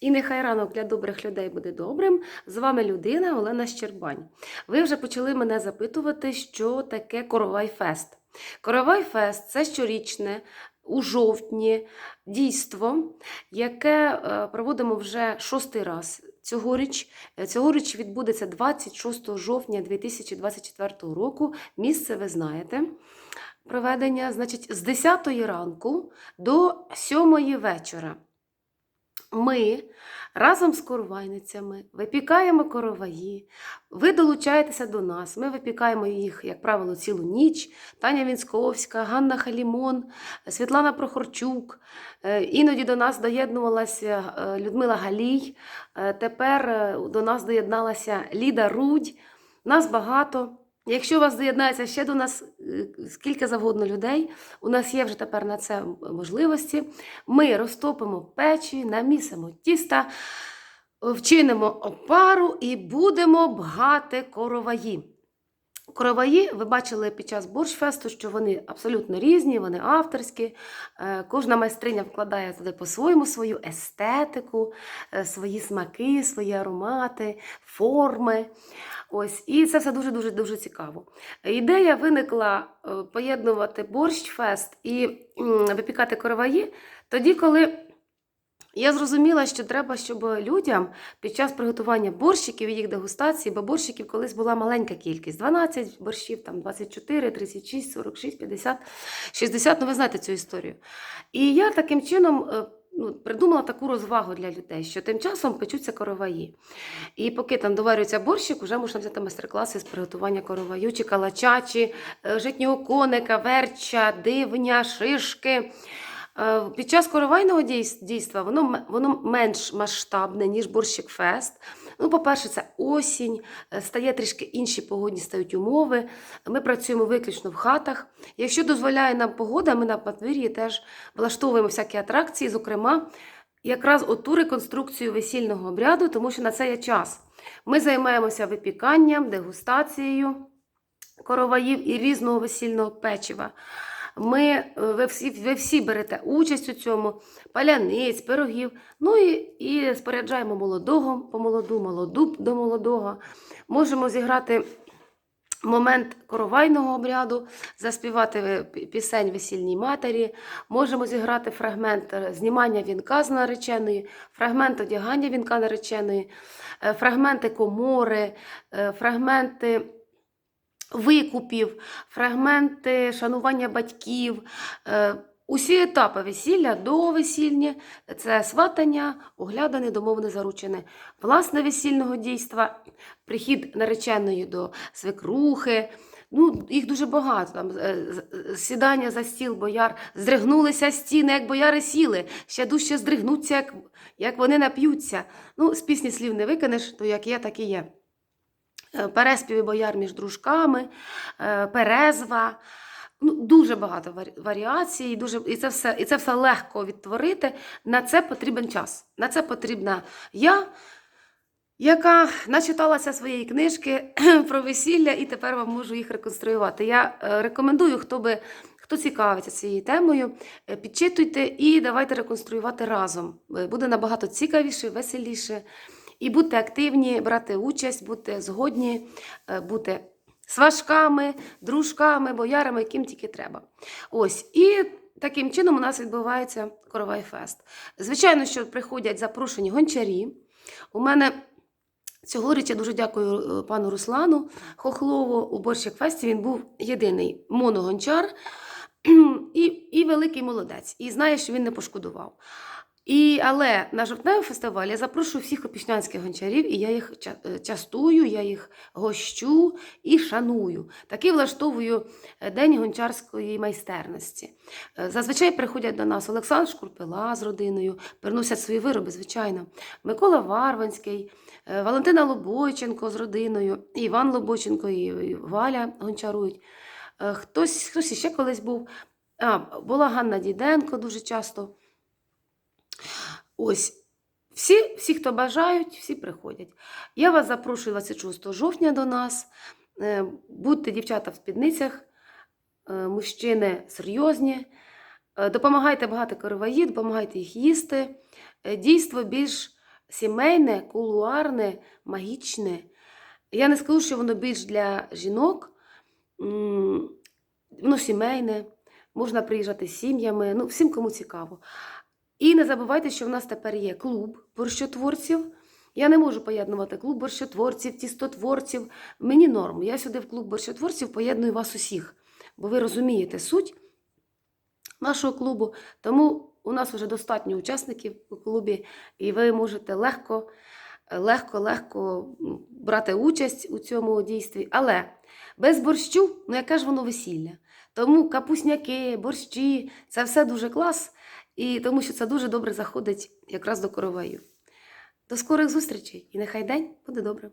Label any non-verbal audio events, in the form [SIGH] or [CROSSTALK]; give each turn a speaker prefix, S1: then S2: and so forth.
S1: І нехай ранок для добрих людей буде добрим. З вами людина Олена Щербань. Ви вже почали мене запитувати, що таке Коровай Фест. Коровай Фест це щорічне у жовтні дійство, яке е, проводимо вже шостий раз. Цьогоріч, е, цьогоріч відбудеться 26 жовтня 2024 року. Місце ви знаєте. Проведення, значить, з 10 ранку до 7 вечора. Ми разом з коровайницями випікаємо короваї, ви долучаєтеся до нас. Ми випікаємо їх, як правило, цілу ніч. Таня Вінсковська, Ганна Халімон, Світлана Прохорчук. Е, Іноді до нас доєднувалася е, Людмила Галій. Е, Тепер до нас доєдналася Ліда Рудь. Нас багато. Якщо у вас доєднається ще до нас е, скільки завгодно людей, у нас є вже тепер на це можливості. Ми розтопимо печі, намісимо тіста, вчинимо опару і будемо бгати короваї. Короваї, ви бачили під час борщфесту, що вони абсолютно різні, вони авторські. Е, Кожна майстриня вкладає туди по-своєму свою естетику, е, свої смаки, свої аромати, форми. Ось, і це все дуже дуже дуже цікаво. Ідея виникла е, поєднувати борщфест і випікати короваї тоді, коли. Я зрозуміла, що треба, щоб людям під час приготування борщиків і їх дегустації, бо борщиків колись була маленька кількість: 12 борщів, там 24, 36, 46, 50, 60. Ну, ви знаєте цю історію. І я таким чином е, ну, придумала таку розвагу для людей, що тим часом печуться короваї. І поки там доварюється борщик, вже можна взяти майстер-класи з приготування короваю, чи калача, чи е, житнього коника, верча, дивня, шишки. Е, Під час коровайного дійства воно, воно менш масштабне, ніж борщик фест. Ну, по-перше, це осінь, е, стає трішки інші погодні стають умови. Ми працюємо виключно в хатах. Якщо дозволяє нам погода, ми на подвір'ї теж влаштовуємо всякі атракції, зокрема, якраз оту реконструкцію весільного обряду, тому що на це є час. Ми займаємося випіканням, дегустацією короваїв і різного весільного печива. Ми, е, ви, всі, ви всі берете участь у цьому, паляниць, пирогів, ну і, і споряджаємо молодого по молоду, молоду до молодого. Можемо зіграти момент коровайного обряду, заспівати пісень весільній матері, можемо зіграти фрагмент е, знімання вінка з нареченої, фрагмент одягання вінка нареченої, е, фрагменти комори, фрагменти викупів, фрагменти шанування батьків. е, Усі етапи весілля до весільні це сватання, оглядане, домовне заручене, власне весільного дійства, прихід нареченої до свекрухи. Ну, їх дуже багато. Там е, з- сідання за стіл бояр, здригнулися стіни, як бояри сіли, ще дужче здригнуться, як, як вони нап'ються. Ну, з пісні слів не викинеш, то як є, так і є. Е, Переспіви бояр між дружками, е, перезва. Ну, дуже багато варі- варіацій, дуже, і, це все, і це все легко відтворити. На це потрібен час. На це потрібна я, яка начиталася своєї книжки [CLEARS THROAT] про весілля, і тепер вам можу їх реконструювати. Я е, рекомендую, хто би. Хто цікавиться цією темою, підчитуйте і давайте реконструювати разом. Буде набагато цікавіше, веселіше. І будьте активні, брати участь, будьте згодні, е, бути сважками, дружками, боярами, яким тільки треба. Ось. І таким чином у нас відбувається Коровай Фест. Звичайно, що приходять запрошені гончарі. У мене цьогоріч я дуже дякую е, пану Руслану Хохлову у Борщик Фесті. Він був єдиний моногончар [CLEARS THROAT] і, і великий молодець. І знає, що він не пошкодував. І, але на жовтневий фестиваль я запрошую всіх опішнянських гончарів, і я їх е, частую, я їх гощу і шаную. Такий влаштовую е, День гончарської майстерності. Е, Зазвичай приходять до нас Олександр Шкурпила з родиною, приносять свої вироби, звичайно. Микола Варванський, Валентина Лобойченко з родиною, Іван Лобойченко і Валя гончарують. Хтось, хтось іще колись був. А, була Ганна Діденко дуже часто. Ось. Всі, всі, хто бажають, всі приходять. Я вас запрошую 26 жовтня до нас. Е, Будьте дівчата в спідницях, е, мужчини серйозні. Е, Допомагайте багато короваї, допомагайте їх їсти. Дійство більш сімейне, кулуарне, магічне. Я не скажу, що воно більш для жінок, воно сімейне, можна приїжджати з сім'ями, ну, всім, кому цікаво. І не забувайте, що в нас тепер є клуб борщотворців. Я не можу поєднувати клуб борщотворців, тістотворців. Мені норм. Я сюди в клуб борщотворців поєдную вас усіх, бо ви розумієте суть нашого клубу. Тому у нас вже достатньо учасників у клубі, і ви можете легко, легко, легко брати участь у цьому дійстві. Але без борщу, ну яке ж воно весілля? Тому капусняки, борщі це все дуже клас, і тому що це дуже добре заходить якраз до короваю. До скорих зустрічей і нехай день буде добрим.